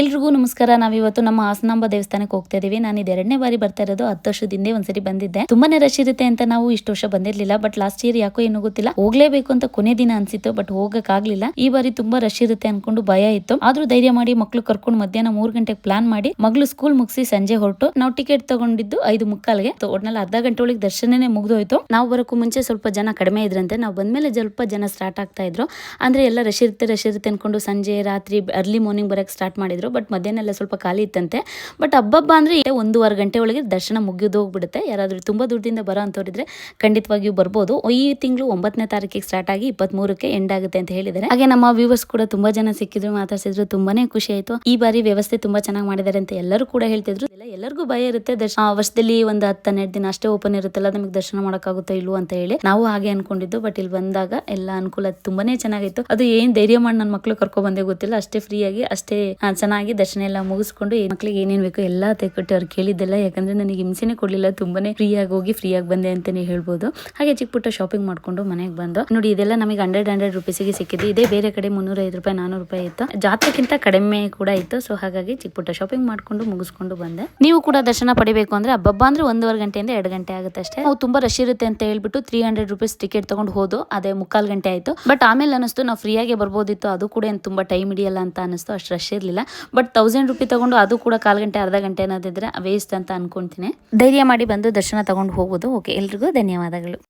ಎಲ್ರಿಗೂ ನಮಸ್ಕಾರ. ನಾವಿವತ್ತು ನಮ್ಮ ಹಾಸನಾಂಬ ದೇವಸ್ಥಾನಕ್ಕೆ ಹೋಗ್ತಾ ಇದೀವಿ. ನಾನು ಎರಡನೇ ಬಾರಿ ಬರ್ತಾ ಇರೋದು. ಹತ್ತು ವರ್ಷದ ಹಿಂದೆ ಒಂದ್ಸರಿ ಬಂದಿದ್ದೆ. ತುಂಬಾನೇ ರಶ್ ಇರುತ್ತೆ ಅಂತ ನಾವು ಇಷ್ಟು ವರ್ಷ ಬಂದಿರ್ಲಿಲ್ಲ. ಬಟ್ ಲಾಸ್ಟ್ ಇಯರ್ ಯಾಕೋ ಏನು ಗೊತ್ತಿಲ್ಲ. ಹೋಗ್ಲೇಬೇಕು ಅಂತ ಕೊನೆ ದಿನ ಅನ್ಸಿತ್ತು. ಬಟ್ ಹೋಗಕ್ ಆಗ್ಲಿಲ್ಲ ಈ ಬಾರಿ ತುಂಬಾ ರಶ್ ಇರುತ್ತೆ ಅನ್ಕೊಂಡು ಭಯ ಇತ್ತು. ಆದ್ರೂ ಧೈರ್ಯ ಮಾಡಿ ಮಕ್ಳು ಕರ್ಕೊಂಡು ಮಧ್ಯಾಹ್ನ ಮೂರ್ ಗಂಟೆಗೆ ಪ್ಲಾನ್ ಮಾಡಿ ಮಗಳು ಸ್ಕೂಲ್ ಮುಗಿಸಿ ಸಂಜೆ ಹೊರಟು. ನಾವು ಟಿಕೆಟ್ ತಗೊಂಡಿದ್ದು ಐದು ಮುಕ್ಕಾಲ್ಗೆ. ಒಟ್ನಲ್ಲಿ ಅರ್ಧ ಗಂಟೆ ಒಳಗೆ ದರ್ಶನನೇ ಮುಗ್ದೋಯ್ತು. ನಾವು ಬರೋಕ್ಕೂ ಮುಂಚೆ ಸ್ವಲ್ಪ ಜನ ಕಡಿಮೆ ಇದ್ರಂತೆ. ನಾವು ಬಂದ್ಮೇಲೆ ಸ್ವಲ್ಪ ಜನ ಸ್ಟಾರ್ಟ್ ಆಗ್ತಾ ಇದ್ರು. ಅಂದ್ರೆ ಎಲ್ಲ ರಶ್ ಇರುತ್ತೆ ರಶ್ ಇರುತ್ತೆ ಅನ್ಕೊಂಡು ಸಂಜೆ, ರಾತ್ರಿ ಅರ್ಲಿ ಮಾರ್ನಿಂಗ್ ಬರಕ್ಕೆ ಸ್ಟಾರ್ಟ್ ಮಾಡಿದ್ರು. ಬಟ್ ಮಧ್ಯಾಹ್ನ ಎಲ್ಲ ಸ್ವಲ್ಪ ಖಾಲಿ ಇತ್ತಂತೆ. ಬಟ್ ಹಬ್ಬಬ್ಬ ಅಂದ್ರೆ ಒಂದೂವರೆ ಗಂಟೆ ಒಳಗೆ ದರ್ಶನ ಮುಗಿದು ಹೋಗ್ಬಿಡುತ್ತೆ. ಯಾರಾದ್ರೂ ತುಂಬಾ ದೂರದಿಂದ ಬರೋ ಅಂತವ್ರಿದ್ರೆ ಖಂಡಿತವಾಗಿಯೂ ಬರ್ಬೋದು. ಈ ತಿಂಗಳು ಒಂಬತ್ತನೇ ತಾರೀಕಿಗೆ ಸ್ಟಾರ್ಟ್ ಆಗಿ ಇಪ್ಪತ್ಮೂರಕ್ಕೆ ಎಂಡ್ ಆಗುತ್ತೆ ಅಂತ ಹೇಳಿದ್ದಾರೆ. ಹಾಗೆ ನಮ್ಮ ವ್ಯೂವರ್ಸ್ ಕೂಡ ತುಂಬಾ ಜನ ಸಿಕ್ಕಿದ್ರು ಮಾತಾಡ್ಸಿದ್ರು ತುಂಬಾನೇ ಖುಷಿ ಆಯ್ತು. ಈ ಬಾರಿ ವ್ಯವಸ್ಥೆ ತುಂಬಾ ಚೆನ್ನಾಗಿ ಮಾಡಿದ್ದಾರೆ ಅಂತ ಎಲ್ಲರೂ ಕೂಡ ಹೇಳ್ತಿದ್ರು. ಎಲ್ಲರಿಗೂ ಭಯ ಇರುತ್ತೆ. ದರ್ಶನ ವರ್ಷದಲ್ಲಿ ಒಂದು ಹತ್ತು ಹನ್ನೆರಡು ದಿನ ಅಷ್ಟೇ ಓಪನ್ ಇರುತ್ತಲ್ಲ ನಮಗೆ ದರ್ಶನ ಮಾಡೋಕ್ಕಾಗುತ್ತೋ ಇಲ್ವೋ ಅಂತ ಹೇಳಿ ನಾವು ಹಾಗೆ ಅನ್ಕೊಂಡಿದ್ದು. ಬಟ್ ಇಲ್ಲಿ ಬಂದಾಗ ಎಲ್ಲ ಅನುಕೂಲ ತುಂಬಾನೇ ಚೆನ್ನಾಗಿತ್ತು. ಅದು ಏನ್ ಧೈರ್ಯ ಮಾಡಿ ನನ್ನ ಮಕ್ಕಳು ಕರ್ಕೊಂಡ್ ಬಂದೆ ಗೊತ್ತಿಲ್ಲ. ಅಷ್ಟೇ ಫ್ರೀ ಆಗಿ ಅಷ್ಟೇ ಆ, ಚೆನ್ನಾಗಿ ದರ್ಶನ ಎಲ್ಲ ಮುಗಿಸ್ಕೊಂಡು ಮಕ್ಳಿಗೆ ಏನೇನ್ ಬೇಕು ಎಲ್ಲ ತೆಕ್ಕೊಟ್ಟು ಅವ್ರು ಕೇಳಿದ್ದೆಲ್ಲ, ಯಾಕಂದ್ರೆ ನನಗೆ ಹಿಂಸೆನೆ ಕೊಡ್ಲಿಲ್ಲ, ತುಂಬಾನೇ ಫ್ರೀ ಆಗಿ ಹೋಗಿ ಫ್ರೀ ಆಗಿ ಬಂದೆ ಅಂತಾನೆ ಹೇಳ್ಬೋದು. ಹಾಗೆ ಚಿಕ್ಕ ಪುಟ್ಟ ಶಾಪಿಂಗ್ ಮಾಡ್ಕೊಂಡು ಮನೆಗೆ ಬಂದು, ನೋಡಿ ಇದೆಲ್ಲ ನಮಗೆ ಹಂಡ್ರೆಡ್ ಹಂಡ್ರೆಡ್ ರುಪೀಸಿಗೆ ಸಿಕ್ಕಿದೆ ಇದೇ ಬೇರೆ ಕಡೆ ಮುನ್ನೂರ ಐದು ರೂಪಾಯಿ, ನಾನೂರು ರೂಪಾಯಿ ಇತ್ತು. ಜಾತ್ರೆಗಿಂತ ಕಡಿಮೆ ಕೂಡ ಇತ್ತು ಸೊ ಹಾಗಾಗಿ ಚಿಕ್ಕ ಪುಟ್ಟ ಶಾಪಿಂಗ್ ಮಾಡ್ಕೊಂಡು ಮುಗಿಸ್ಕೊಂಡು ಬಂದೆ. ನೀವು ಕೂಡ ದರ್ಶನ ಪಡಿಬೇಕು ಅಂದ್ರೆ ಹಬ್ಬಬ್ಬ ಅಂದ್ರೆ ಒಂದೂವರೆ ಗಂಟೆಯಿಂದ ಎರಡು ಗಂಟೆ ಆಗುತ್ತೆ ಅಷ್ಟೇ. ನಾವು ತುಂಬಾ ರಶ್ ಇರುತ್ತೆ ಅಂತ ಹೇಳ್ಬಿಟ್ಟು ತ್ರೀ ಹಂಡ್ರೆಡ್ ರುಪೀಸ್ ಟಿಕೆಟ್ ತಗೊಂಡು ಹೋದು, ಅದೇ ಮುಕ್ಕಾಲ್ ಗಂಟೆ ಆಯ್ತು. ಬಟ್ ಆಮೇಲೆ ಅನಿಸ್ತು ನಾವು ಫ್ರೀಯಾಗಿ ಬರ್ಬೋದಿತ್ತು, ಅದು ಕೂಡ ಏನು ತುಂಬಾ ಟೈಮ್ ಹಿಡಿಯಲ್ಲ ಅಂತ ಅನಿಸ್ತು ಅಷ್ಟು ರಶ್ ಇರಲಿಲ್ಲ. ಬಟ್ ತೌಸಂಡ್ ರುಪಿ ತಗೊಂಡು ಅದು ಕೂಡ ಕಾಲು ಗಂಟೆ, ಅರ್ಧ ಗಂಟೆ ಅನ್ನೋದಿದ್ರೆ ವೇಸ್ಟ್ ಅಂತ ಅನ್ಕೊಂತೀನಿ. ಧೈರ್ಯ ಮಾಡಿ ಬಂದು ದರ್ಶನ ತಗೊಂಡು ಹೋಗೋದು ಓಕೆ ಎಲ್ರಿಗೂ ಧನ್ಯವಾದಗಳು.